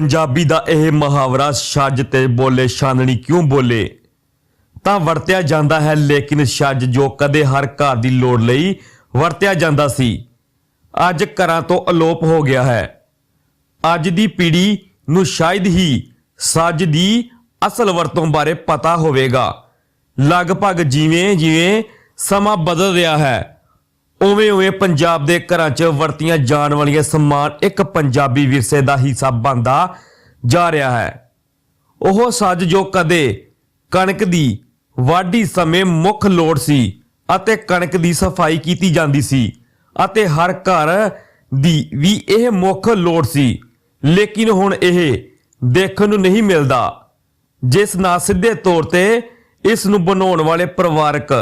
ਪੰਜਾਬੀ ਦਾ ਇਹ ਮੁਹਾਵਰਾ ਛੱਜ ਤੇ ਬੋਲੇ ਛਾਨਣੀ ਕਿਉਂ ਬੋਲੇ? ਤਾਂ ਵਰਤਿਆ ਜਾਂਦਾ ਹੈ, ਲੇਕਿਨ ਛੱਜ ਜੋ ਕਦੇ ਹਰ ਘਰ ਦੀ ਲੋੜ ਲਈ ਵਰਤਿਆ ਜਾਂਦਾ ਸੀ। ਅੱਜ ਘਰਾਂ ਤੋਂ ਅਲੋਪ ਹੋ ਗਿਆ ਹੈ। ਅੱਜ ਦੀ ਪੀੜ੍ਹੀ ਨੂੰ ਸ਼ਾਇਦ ਹੀ ਸੱਜ ਦੀ ਅਸਲ ਵਰਤੋਂ ਬਾਰੇ ਪਤਾ ਹੋਵੇਗਾ। ਲਗਭਗ ਜਿਵੇਂ ਜਿਵੇਂ ਸਮਾਂ ਬਦਲ ਰਿਹਾ ਹੈ ਉਵੇਂ ਉਵੇਂ ਪੰਜਾਬ ਦੇ ਘਰਾਂ 'ਚ ਵਰਤੀਆਂ ਜਾਣ ਵਾਲੀਆਂ ਸਮਾਨ ਇੱਕ ਪੰਜਾਬੀ ਵਿਰਸੇ ਦਾ ਹਿੱਸਾ ਬਣਦਾ ਜਾ ਰਿਹਾ ਹੈ। ਉਹ ਸੱਜ ਜੋ ਕਦੇ ਕਣਕ ਦੀ ਵਾਢੀ ਸਮੇਂ ਮੁੱਖ ਲੋੜ ਸੀ ਅਤੇ ਕਣਕ ਦੀ ਸਫ਼ਾਈ ਕੀਤੀ ਜਾਂਦੀ ਸੀ ਅਤੇ ਹਰ ਘਰ ਦੀ ਵੀ ਇਹ ਮੁੱਖ ਲੋੜ ਸੀ। ਲੇਕਿਨ ਹੁਣ ਇਹ ਦੇਖਣ ਨੂੰ ਨਹੀਂ ਮਿਲਦਾ, ਜਿਸ ਨਾਲ ਸਿੱਧੇ ਤੌਰ ਤੇ ਇਸ ਨੂੰ ਬਣਾਉਣ ਵਾਲੇ ਪਰਿਵਾਰਕ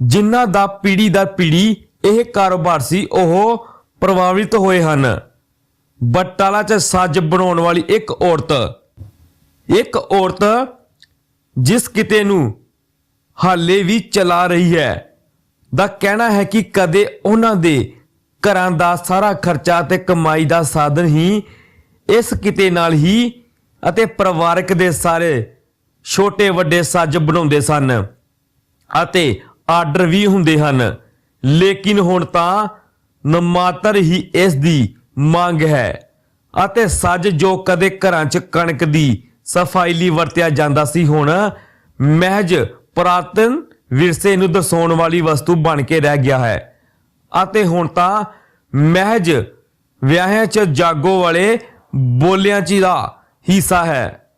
ਜਿਨ੍ਹਾਂ ਦਾ ਪੀੜੀ ਦਰ ਪੀੜੀ ਇਹ ਕਾਰੋਬਾਰ ਸੀ, ਉਹ ਪ੍ਰਭਾਵਿਤ ਹੋਏ ਹਨ। ਬਟਾਲਾ 'ਚ ਸੱਜ ਬਣਾਉਣ ਵਾਲੀ ਇੱਕ ਔਰਤ ਇੱਕ ਔਰਤ ਜਿਸ ਕਿਤੇ ਨੂੰ ਹਾਲੇ ਵੀ ਚਲਾ ਰਹੀ ਹੈ। ਦਾ ਕਹਿਣਾ ਹੈ ਕਿ ਕਦੇ ਉਹਨਾਂ ਦੇ ਘਰਾਂ ਦਾ ਸਾਰਾ ਖਰਚਾ ਤੇ ਕਮਾਈ ਦਾ ਸਾਧਨ ਹੀ ਇਸ ਕਿਤੇ ਨਾਲ ਹੀ ਅਤੇ ਪਰਿਵਾਰਕ ਦੇ ਸਾਰੇ ਛੋਟੇ ਵੱਡੇ ਸੱਜ ਬਣਾਉਂਦੇ ਸਨ ਅਤੇ ਆਰਡਰ ਵੀ ਹੁੰਦੇ ਹਨ। ਲੇਕਿਨ ਹੁਣ ਤਾਂ ਨਮਾਤਰ ਹੀ ਇਸ ਦੀ ਮੰਗ ਹੈ ਅਤੇ ਸੱਜ ਜੋ ਕਦੇ ਘਰਾਂ 'ਚ ਕਣਕ ਦੀ ਸਫ਼ਾਈ ਲਈ ਵਰਤਿਆ ਜਾਂਦਾ ਸੀ ਹੁਣ ਮਹਿਜ ਪੁਰਾਤਨ ਵਿਰਸੇ ਨੂੰ ਦਰਸਾਉਣ ਵਾਲੀ ਵਸਤੂ ਬਣ ਕੇ ਰਹਿ ਗਿਆ ਹੈ ਅਤੇ ਹੁਣ ਤਾਂ ਮਹਿਜ ਵਿਆਹਾਂ 'ਚ ਜਾਗੋ ਵਾਲੇ ਬੋਲਿਆਂ 'ਚ ਦਾ ਹਿੱਸਾ ਹੈ।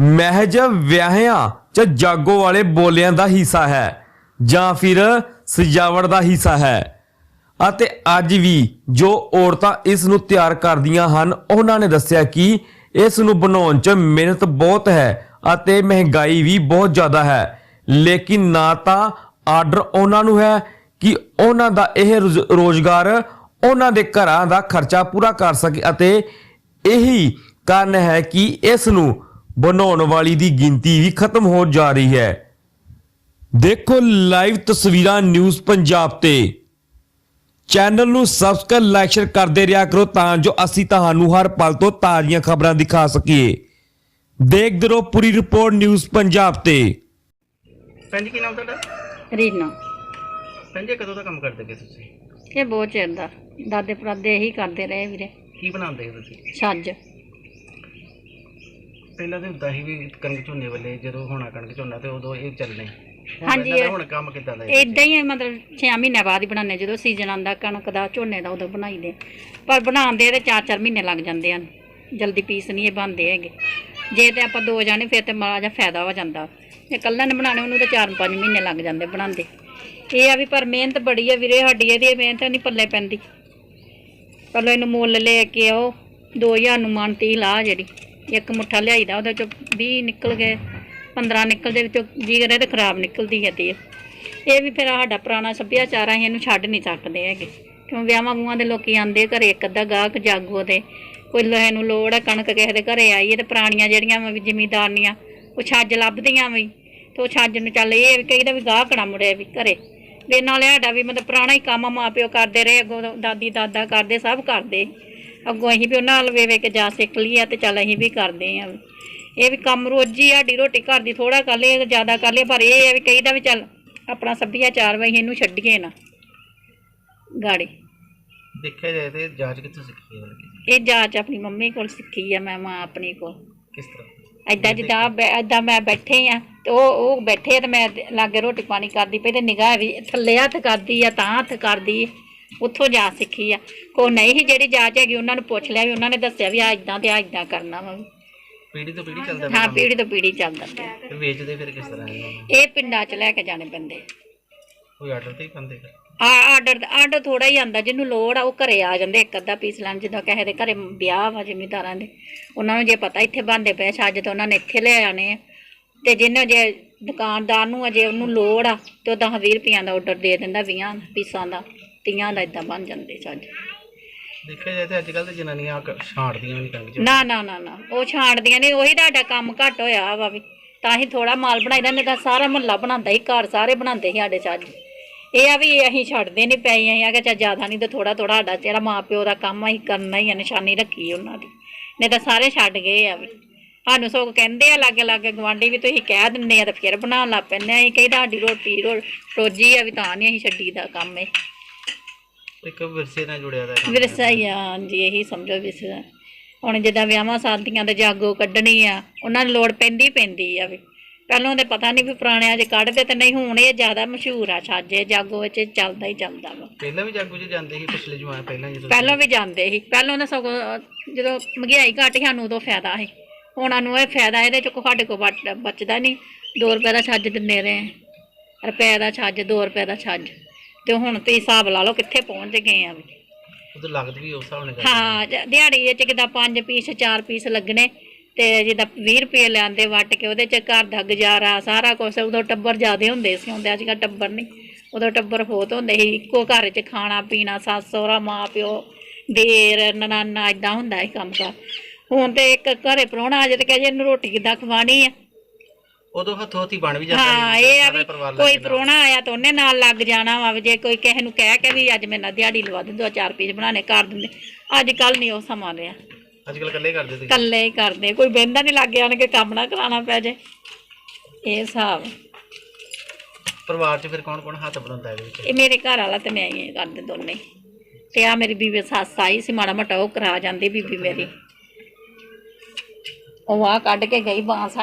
ਮਹਿਜ ਵਿਆਹਿਆਂ ਚ ਜਾਗੋ ਵਾਲੇ ਬੋਲਿਆਂ ਦਾ ਹਿੱਸਾ ਹੈ। ਜਾਂ ਫਿਰ ਸਜਾਵਟ ਦਾ ਹਿੱਸਾ ਹੈ। ਅਤੇ ਅੱਜ ਵੀ ਜੋ ਔਰਤਾਂ ਇਸ ਨੂੰ ਤਿਆਰ ਕਰਦੀਆਂ ਹਨ, ਉਹਨਾਂ ਨੇ ਦੱਸਿਆ ਕਿ ਇਸ ਨੂੰ ਬਣਾਉਣ 'ਚ ਮਿਹਨਤ ਬਹੁਤ ਹੈ ਅਤੇ ਮਹਿੰਗਾਈ ਵੀ ਬਹੁਤ ਜ਼ਿਆਦਾ ਹੈ। ਲੇਕਿਨ ਨਾ ਤਾਂ ਆਰਡਰ ਉਹਨਾਂ ਨੂੰ ਹੈ ਕਿ ਉਹਨਾਂ ਦਾ ਇਹ ਰੁਜ਼- ਰੋਜ਼ਗਾਰ ਉਹਨਾਂ ਦੇ ਘਰਾਂ ਦਾ ਖਰਚਾ ਪੂਰਾ ਕਰ ਸਕੇ ਅਤੇ ਇਹੀ ਕਾਰਨ ਹੈ ਕਿ ਇਸ ਨੂੰ ਬਣਾਉਣ ਵਾਲੀ ਦੀ ਗਿਣਤੀ ਵੀ ਖਤਮ ਹੋ ਜਾ ਰਹੀ ਹੈ। ਦੇਖੋ ਲਾਈਵ ਤਸਵੀਰਾਂ ਨਿਊਜ਼ ਪੰਜਾਬ ਤੇ। ਚੈਨਲ ਨੂੰ ਸਬਸਕ੍ਰਾਈਬ ਲਾਈਕ ਸ਼ੇਅਰ ਕਰਦੇ ਰਿਹਾ ਕਰੋ ਤਾਂ ਜੋ ਅਸੀਂ ਤੁਹਾਨੂੰ ਹਰ ਪਲ ਤੋਂ ਤਾਜ਼ੀਆਂ ਖਬਰਾਂ ਦਿਖਾ ਸਕੀਏ। ਦੇਖਦੇ ਰਹੋ ਪੂਰੀ ਰਿਪੋਰਟ ਨਿਊਜ਼ ਪੰਜਾਬ ਤੇ। ਭੈਣ ਜੀ ਕੀ ਨਾਮ ਤੁਹਾਡਾ? ਰੀਨਾ। ਭੈਣ ਜੀ ਕਦੋਂ ਦਾ ਕੰਮ ਕਰਦੇ ਪਏ ਤੁਸੀਂ? ਇਹ ਬਹੁਤ ਚਿਰ ਦਾ। ਦਾਦੇ ਪੜਾਦੇ ਇਹੀ ਕਰਦੇ ਰਹੇ ਵੀਰੇ। ਕੀ ਬਣਾਉਂਦੇ ਹੋ ਤੁਸੀਂ? ਛੱਜ। ਪਹਿਲਾਂ ਤਾਂ ਹੁੰਦਾ ਸੀ ਵੀ ਕਣਕ ਝੋਨੇ ਵੇਲੇ ਜਦੋਂ ਹੋਣਾ ਕਣਕ ਝੋਨਾ ਤੇ ਉਦੋਂ ਇਹ ਚੱਲਣੇ ਹਾਂਜੀ, ਇਹ- ਹੁਣ ਕੰਮ ਕਿੱਦਾਂ ਦਾ ਹੈ ਇਦਾਂ ਹੀ ਹੈ, ਮਤਲਬ 6 ਮਹੀਨੇ ਬਾਅਦ ਹੀ ਬਣਾਉਂਦੇ ਜਦੋਂ ਸੀਜ਼ਨ ਆਉਂਦਾ ਕਣਕ ਦਾ ਝੋਨੇ ਦਾ ਉਦੋਂ ਬਣਾਈਦੇ ਪਰ ਬਣਾਉਂਦੇ ਤੇ 4-4 ਮਹੀਨੇ ਲੱਗ ਜਾਂਦੇ ਹਨ ਜਲਦੀ ਪੀਸ ਨਹੀਂ ਇਹ ਬਣਦੇ ਹੈਗੇ। ਜੇ ਤੇ ਆਪਾਂ ਦੋ ਜਾਣੇ ਫਿਰ ਤੇ ਮਾੜਾ ਜਿਹਾ ਫਾਇਦਾ ਹੋ ਜਾਂਦਾ। ਜੇ ਇਕੱਲਾ ਨੇ ਬਣਾਉਣੇ ਉਹਨੂੰ ਤਾਂ 4-5 ਮਹੀਨੇ ਲੱਗ ਜਾਂਦੇ ਬਣਾਉਂਦੇ। ਇਹ ਆ ਵੀ ਪਰ ਮਿਹਨਤ ਬੜੀ ਹੈ ਵੀਰੇ ਸਾਡੀ ਇਹਦੀ ਮਿਹਨਤ ਨਹੀਂ ਪੱਲੇ ਪੈਂਦੀ। ਪਹਿਲਾਂ ਇਹਨੂੰ ਮੁੱਲ ਲੈ ਕੇ ਆਓ 2000 ਨੂੰ ਮਨ ਤੀ ਲਾ ਜਿਹੜੀ। ਇੱਕ ਮੁੱਠਾ ਲਿਆਈਦਾ ਉਹਦੇ ਚੋਂ 20 ਨਿਕਲ ਗਏ। 15 ਨਿਕਲਦੇ ਵਿੱਚੋਂ ਜੀ ਕਰੇ ਤੇ ਖਰਾਬ ਨਿਕਲਦੀ ਹੈ ਤੇ ਇਹ ਵੀ ਫਿਰ ਸਾਡਾ ਪੁਰਾਣਾ ਸੱਭਿਆਚਾਰ ਆ, ਅਸੀਂ ਇਹਨੂੰ ਛੱਡ ਨਹੀਂ ਸਕਦੇ ਹੈਗੇ। ਕਿਉਂ ਵਿਆਹਾਂ ਵੂਆਂ ਦੇ ਲੋਕੀ ਆਂਦੇ ਘਰੇ, ਇੱਕ ਅੱਧਾ ਗਾਹਕ ਜਾਗੋ ਦੇ ਕੋਈ ਲੋਹੇ ਨੂੰ ਲੋੜ ਹੈ ਕਣਕ ਕਿਸੇ ਦੇ ਘਰੇ ਆਈ ਹੈ ਤੇ ਪੁਰਾਣੀਆਂ ਜਿਹੜੀਆਂ ਵਾ ਵੀ ਜ਼ਿਮੀਦਾਰਨੀਆਂ, ਉਹ ਛੱਜ ਲੱਭਦੀਆਂ ਵੀ। ਤੇ ਉਹ ਛੱਜ ਨੂੰ ਚੱਲ ਇਹ ਵੀ ਕਹੀਦਾ ਵੀ ਗਾਹਕ ਨਾ ਮੁੜਿਆ ਵੀ ਘਰੇ। ਵੀ ਨਾਲੇ ਸਾਡਾ ਵੀ ਮਤਲਬ ਪੁਰਾਣਾ ਹੀ ਕੰਮ ਮਾਪਿਓ ਕਰਦੇ ਰਹੇ, ਅੱਗੋਂ ਦਾਦੀ, ਦਾਦਾ ਕਰਦੇ, ਸਭ ਕਰਦੇ। ਅੱਗੋਂ ਅਸੀਂ ਵੀ ਉਹਨਾਂ ਨਾਲ ਵੇ ਕੇ ਜਾ ਸਿੱਖ ਲਈ ਆ ਤੇ ਚੱਲ ਅਸੀਂ ਵੀ ਕਰਦੇ ਆ ਇਹ ਵੀ ਕੰਮ ਰੋਜੀ ਸਾਡੀ ਰੋਟੀ ਘਰ ਦੀ ਥੋੜਾ ਕਰ ਲਈਏ ਜ਼ਿਆਦਾ ਕਰ ਲਈਏ ਪਰ ਇਹ ਹੈ ਵੀ ਕਹੀਦਾ ਵੀ ਚੱਲ ਆਪਣਾ ਸੱਭਿਆਚਾਰ ਵਾ ਅਸੀਂ ਇਹਨੂੰ ਛੱਡੀਏ ਨਾ। ਗਾੜੀ। ਦੇਖਿਆ ਜਾਏ ਤੇ ਜਾਂਚ ਕਿੱਥੋਂ ਸਿੱਖੀ ਹੈ ਬਲਕਿ? ਇਹ ਜਾਚ ਆਪਣੀ ਮੰਮੀ ਕੋਲ ਸਿੱਖੀ ਆ ਮੈਂ ਮਾਂ ਆਪਣੀ ਕੋਲ। ਕਿਸ ਤਰ੍ਹਾਂ? ਐਦਾਂ ਜਿੱਦਾਂ ਬੈ- ਐਦਾਂ ਮੈਂ ਬੈਠੇ ਆ ਤੇ ਉਹ ਉਹ ਬੈਠੇ ਆ ਤੇ ਮੈਂ ਲਾਗੇ ਰੋਟੀ ਪਾਣੀ ਕਰਦੀ ਪਈ ਤੇ ਨਿਗਾਹ ਵੀ ਥੱਲੇ ਹੱਥ ਕਰਦੀ ਆ ਤਾਂ ਹੱਥ ਕਰਦੀ ਆ। ਉੱਥੋਂ ਜਾ ਸਿੱਖੀ ਆ। ਕੋ ਨਹੀਂ ਸੀ ਜਿਹੜੀ ਜਾਚ ਹੈਗੀ ਉਹਨਾਂ ਨੂੰ ਪੁੱਛ ਲਿਆ ਵੀ ਉਹਨਾਂ ਨੇ ਦੱਸਿਆ ਵੀ ਆ ਇਦਾਂ ਤੇ ਆ ਇਦਾਂ ਕਰਨਾ ਵਾ। ਪੀੜੀ ਤੋਂ ਪੀੜੀ ਚੱਲਦਾ ਹਾਂ? ਪੀੜੀ ਤੋਂ ਪੀੜੀ ਚੱਲਦਾ। ਪਿਆ ਤੇ ਵੇਚਦੇ ਫਿਰ ਕਿਸ ਤਰ੍ਹਾਂ ਇਹਨਾਂ ਨੂੰ? ਇਹ ਪਿੰਡਾਂ 'ਚ ਲੈ ਕੇ ਜਾਣੇ ਪੈਂਦੇ ਕੋਈ ਆਰਡਰ ਤੇ ਹੀ ਖਾਂਦੇ ਫਿਰ? ਆ ਆਰਡਰ ਆਰਡਰ ਥੋੜਾ ਹੀ ਆਂਦਾ ਜਿਹਨੂੰ ਲੋੜ ਆ ਉਹ ਘਰੇ ਆ ਜਾਂਦੇ ਇੱਕ ਅੱਧਾ ਪੀਸ ਲੈਣ ਜਿੱਦਾਂ ਕਿਸੇ ਦੇ ਘਰੇ ਵਿਆਹ ਵਾ ਜ਼ਿਮੀਦਾਰਾਂ ਦੇ। ਉਹਨਾਂ ਨੂੰ ਜੇ ਪਤਾ ਇੱਥੇ ਬੰਦੇ ਪਏ ਛੱਜ ਤੇ ਉਹਨਾਂ ਨੇ ਇੱਥੇ ਲੈ ਆਣੇ ਆ। ਤੇ ਜਿਹਨੇ ਜੇ ਦੁਕਾਨਦਾਰ ਨੂੰ ਅਜੇ ਉਹਨੂੰ ਲੋੜ ਆ ਤੇ ਉਹ 10 20 ਰੁਪਈਆਂ ਦਾ ਆਰਡਰ ਦੇ ਦਿੰਦਾ 20 ਪੀਸਾਂ ਦਾ 30 ਦਾ ਇਦਾਂ ਬਣ ਜਾਂਦੇ ਛੱਜ ਦੇਖਿਆ ਜਾਏ ਤੇ ਅੱਜ ਕੱਲ ਤੇ ਜਨਾਨੀਆਂ ਕ- ਛਾਂਟਦੀਆਂ ਨਹੀਂ ਕਣਕ ਝੋਨੇ ਨਾ ਨਾ ਨਾ ਨਾ। ਉਹ ਛਾਂਟਦੀਆਂ ਨੇ ਉਹੀ ਤੁਹਾਡਾ ਕੰਮ ਘੱਟ ਹੋਇਆ ਵਾ ਵੀ। ਤਾਂ ਹੀ ਥੋੜਾ ਮਾਲ ਬਣਾਈਦਾ ਨਹੀਂ ਤਾਂ ਸਾਰਾ ਮਹੱਲਾ ਬਣਾਉਂਦਾ ਹੀ ਘਰ ਸਾਰੇ ਬਣਾਉਂਦੇ ਸੀ ਸਾਡੇ ਚੱਜ। ਇਹ ਆ ਵੀ ਅਸੀਂ ਛੱਡਦੇ ਨਹੀਂ ਪਏ ਅਸੀਂ ਆ ਕਿ ਚਾ ਜ਼ਿਆਦਾ ਨਹੀਂ ਤੇ ਥੋੜਾ ਥੋੜਾ ਸਾਡਾ ਜਿਹੜਾ ਮਾਂ ਪਿਓ ਦਾ ਕੰਮ ਆ, ਅਸੀਂ ਕਰਨਾ ਹੀ ਆ ਨਿਸ਼ਾਨੀ ਰੱਖੀ ਉਹਨਾਂ ਦੀ। ਨਹੀਂ ਤਾਂ ਸਾਰੇ ਛੱਡ ਗਏ ਆ ਵੀ। ਸਾਨੂੰ ਸਗੋਂ ਕਹਿੰਦੇ ਆ ਲਾਗੇ ਲਾਗੇ ਗਵਾਂਢੀ ਵੀ ਤੁਸੀਂ ਕਹਿ ਦਿੰਦੇ ਆ ਤੇ ਫਿਰ ਬਣਾਉਣ ਲੱਗ ਪੈਂਦੇ ਆ ਅਸੀਂ ਕਹੀ ਤੁਹਾਡੀ ਰੋਟੀ ਰੋ- ਰੋਜੀ ਆ ਵੀ ਤਾਂ ਨਹੀਂ ਅਸੀਂ ਛੱਡੀ ਦਾ ਕੰਮ ਇਹ। ਇੱਕ ਵਿਰਸੇ ਨਾਲ ਜੁੜਿਆ ਦਾ ਕੰਮ ਵਿਰਸਾ ਹੀ ਆ ਹਾਂਜੀ ਇਹੀ ਸਮਝੋ ਵਿਰਸਾ। ਹੁਣ ਜਿੱਦਾਂ ਵਿਆਹਾਂ ਸ਼ਾਦੀਆਂ ਤੇ ਜਾਗੋ ਕੱਢਣੀ ਆ ਉਹਨਾਂ ਨੂੰ ਲੋੜ ਪੈਂਦੀ ਪੈਂਦੀ ਆ ਵੀ। ਪਹਿਲਾਂ ਤੇ ਪਤਾ ਨਹੀਂ ਵੀ ਪੁਰਾਣਿਆਂ 'ਚ ਕੱਢਦੇ ਤੇ ਨਹੀਂ ਹੁਣ ਇਹ ਜ਼ਿਆਦਾ ਮਸ਼ਹੂਰ ਆ ਛਾਜੇ ਜਾਗੋ ਵਿੱਚ ਚੱਲਦਾ ਹੀ ਚੱਲਦਾ ਵਾ। ਪਹਿਲਾਂ ਵੀ ਜਾਗੋ 'ਚ ਜਾਂਦੇ ਸੀ ਪਿਛਲੇ ਜਮਾਨੇ ਪਹਿਲਾਂ ਜਦੋਂ ਪਹਿਲਾਂ ਵੀ ਜਾਂਦੇ ਸੀ। ਪਹਿਲਾਂ ਉਹਨਾਂ ਸਗੋਂ ਅਹ, ਜਦੋਂ ਮਹਿੰਗਾਈ ਘੱਟ ਸੀ ਸਾਨੂੰ ਉਦੋਂ ਫਾਇਦਾ ਸੀ। ਹੁਣ ਸਾਨੂੰ ਇਹ ਫਾਇਦਾ ਇਹਦੇ ਚ ਸਾਡੇ ਕੋ ਬਚ- ਬਚਦਾ ਨਹੀਂ 2 ਰੁਪਏ ਦਾ ਛੱਜ ਦਿੰਦੇ ਰਹੇ। ਰੁਪਏ ਦਾ ਛੱਜ 2 ਰੁਪਏ ਦਾ ਛੱਜ। ਤੇ ਹੁਣ ਤੇ ਹਿਸਾਬ ਲਾ ਲਓ ਕਿੱਥੇ ਪਹੁੰਚ ਗਏ ਆ ਵੀ। ਉਦੋਂ ਲੱਗਦ ਵੀ ਉਸ ਹਿਸਾਬ ਨਾਲ ਕਰਦੇ ਹਾਂ ਜ- ਦਿਹਾੜੀ ਵਿੱਚ ਕਿਦਾਂ 5 ਪੀਸ 4 ਪੀਸ ਲੱਗਣੇ ਤੇ ਜਿੱਦਾਂ 20 ਰੁਪਏ ਲੈਂਦੇ ਵੱਟ ਕੇ ਉਹਦੇ ਚ ਘਰ ਦਾ ਗੁਜ਼ਾਰਾ ਸਾਰਾ ਕੁਝ ਉਦੋਂ ਟੱਬਰ ਜ਼ਿਆਦੇ ਹੁੰਦੇ ਸੀ ਹੁੰਦੇ ਅੱਜ ਕੱਲ੍ਹ ਟੱਬਰ ਨਹੀਂ। ਉਦੋਂ ਟੱਬਰ ਬਹੁਤ ਹੁੰਦੇ ਸੀ ਇੱਕੋ ਘਰ 'ਚ ਖਾਣਾ ਪੀਣਾ ਸੱਸ ਸਹੁਰਾ ਮਾਂ ਪਿਓ ਦੇਰ ਨਨਾਨਾ ਇਦਾਂ ਹੁੰਦਾ ਸੀ ਕੰਮ ਕਰ ਹੁਣ ਤੇ ਇੱਕ ਘਰੇ ਪ੍ਰਾਹੁਣਾ ਆ ਜੇ ਤੇ ਕਹੇ ਜੇ ਇਹਨੂੰ ਰੋਟੀ ਕਿੱਦਾਂ ਖਵਾਣੀ ਆ। ਉਦੋਂ ਹੱਥੋਂ ਹੱਥੀ ਬਣ ਵੀ ਜਾਂਦਾ ਹਾਂ ਇਹ ਆ ਵੀ ਕੋਈ। ਪ੍ਰਾਹੁਣਾ ਆਇਆ ਤਾਂ ਉਹਨੇ ਨਾਲ ਲੱਗ ਜਾਣਾ ਵਾ ਵੀ ਜੇ ਕੋਈ ਕਿਸੇ ਨੂੰ ਕਹਿ ਕੇ ਵੀ ਅੱਜ ਮੇਰੇ ਨਾਲ ਦਿਹਾੜੀ ਲਵਾ ਦੇ ਦੋ ਚਾਰ ਪੀਸ ਬਣਾਣੇ ਕਰ ਦਿੰਦੇ। ਅੱਜ ਕੱਲ ਨਹੀਂ ਉਹ ਸਮਾਂ ਰਿਹਾ। ਅੱਜ ਕੱਲ ਇਕੱਲੇ ਕਰਦੇ ਤੁਸੀਂ? ਇਕੱਲੇ ਹੀ ਕਰਦੇ। ਕੋਈ ਬਹਿੰਦਾ ਨਹੀਂ ਲੱਗ ਆਣ ਕੇ ਕੰਮ ਨਾ ਕਰਾਉਣਾ ਪੈ ਜੇ। ਇਹ ਹਿਸਾਬ। ਪਰਿਵਾਰ 'ਚ ਫਿਰ ਕੌਣ ਕੌਣ ਹੱਥ ਬਣਾਉਂਦਾ ਇਹਦੇ ਵਿੱਚ? ਇਹ ਮੇਰੇ ਘਰ ਵਾਲਾ ਤੇ ਮੈਂ ਹੀ ਕਰਦੇ ਦੋਨੇ। ਤੇ ਆ ਮੇਰੀ ਬੀਬੀ ਸੱਸ ਆਈ ਸੀ ਮਾੜਾ ਮੋਟਾ ਉਹ ਕਰਾ ਜਾਂਦੀ ਬੀਬੀ ਮੇਰੀ। ਉਹ ਆ ਕੱਢ ਕੇ ਗਈ ਬਾਂਸ